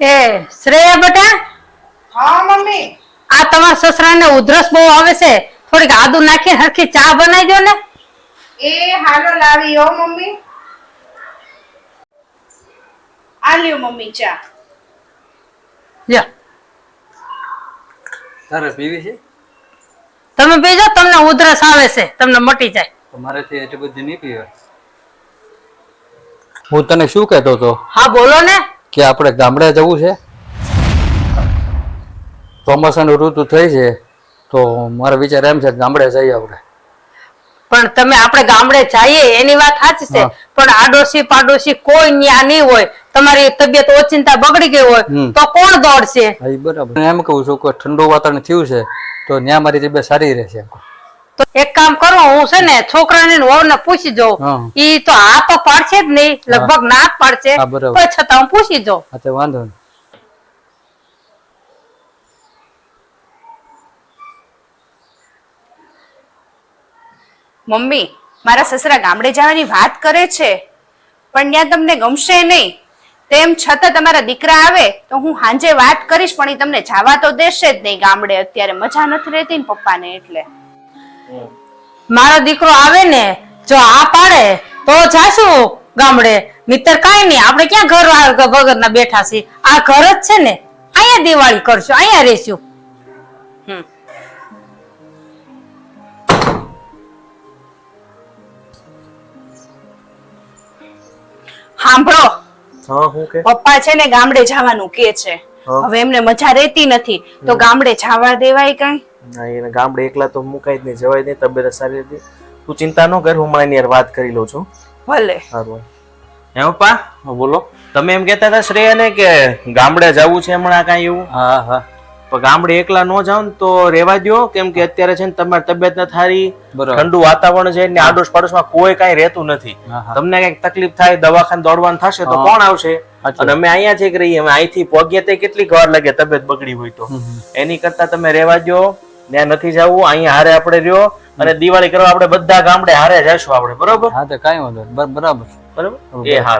શ્રેયા બેટા? હા મમ્મી. આ તમારા સસરાને ઉધરસ બહુ આવે છે. થોડીક આદુ નાખી હરખી ચા બનાવી દો ને. એ હાલો લાવી ઓ મમ્મી. આ લ્યો મમ્મી ચા. લ્યો. તારે પીવી છે? તમે પીજો તમને ઉધરસ આવે છે. તમને મટી જાય. તો મારેથી એટલી બધી નહીં પીવાય. હું તને શું કહેતો હતો? હા બોલો ને. કે આપણે ગામડે જવું છે? ચોમાસાનું ઋતુ થઈ છે તો મારો વિચાર એમ છે ગામડે જઈએ આપણે. પણ તમે આપણે ગામડે જઈએ એની વાત સાચી છે. પણ આડોશી પાડોશી કોઈ ન્યા નહીં હોય. તમારી તબિયત ઓચિંતા બગડી ગઈ હોય તો કોણ દોડશે? બરાબર. એમ કહું છું કે ઠંડુ વાતાવરણ થયું છે તો ત્યાં મારી તબિયત સારી રહેશે. તો એક કામ કરો હું છે ને છોકરાને ને વહુને પૂછી જો જાઉં ઈ તો હા તો પાડશે જ નહીં લગભગ ના જ પાડશે પણ છતાં હું પૂછી જો વાંધો નહીં. મમ્મી મારા સસરા ગામડે જવાની વાત કરે છે પણ ત્યાં તમને ગમશે નહીં. તેમ છતાં તમારા દીકરા આવે તો હું હાંજે વાત કરીશ પણ એ તમને જવા તો દેશે જ નહીં ગામડે. અત્યારે મજા નથી રહેતી ને પપ્પાને એટલે. મારો દીકરો આવે ને જો આ પાડે તો જાશું ગામડે. મિત્ર કઈ નહીં આપણે ક્યાં ઘર વગર ના બેઠા છીએ? આ ઘર જ છે ને. અહીંયા દિવાળી કરશું અહીંયા રહેશું. સાંભળો હા હું કે? પપ્પા છે ને ગામડે જવાનું કે છે. હવે એમને મજા રહેતી નથી. તો ગામડે જવા દેવાય કઈ? એને ગામડે એકલા તો મુકાય જ નહીં જવાય નહીં તબિયત સારી હતી તું ચિંતા ન કર હું મારી યાર વાત કરી લઉં છું. ભલે. સારું હે પપ્પા? બોલો. તમે એમ કહેતા હતા શ્રેયાને કે ગામડે જવું છે હમણાં કાંઈ એવું? હા હા. પણ ગામડે એકલા ન જાવ ને તો રહેવા દ્યો કેમ કે અત્યારે છે ને તમારી તબિયત ન થારી ઠંડુ વાતાવરણ છે ને આડોશ પાડોશમાં કોઈ કાંઈ રહેતું નથી. તમને કંઈક તકલીફ થાય દવાખાને દોડવાનું થશે તો. કોણ આવશે? અને અમે અહીંયા છે કે રહીએ અમે અહીંથી પગ્યા તે કેટલીક વાર લાગે તબિયત બગડી હોય તો. એની કરતા તમે રહેવા દો ત્યાં નથી જવું અહીં હારે આપણે રહ્યો અને દિવાળી કરવા આપણે બધા ગામડે હારે જઈશું આપણે બરોબર? હા તો કાંઈ વાંધો. બરાબર. બરોબર? એ હા.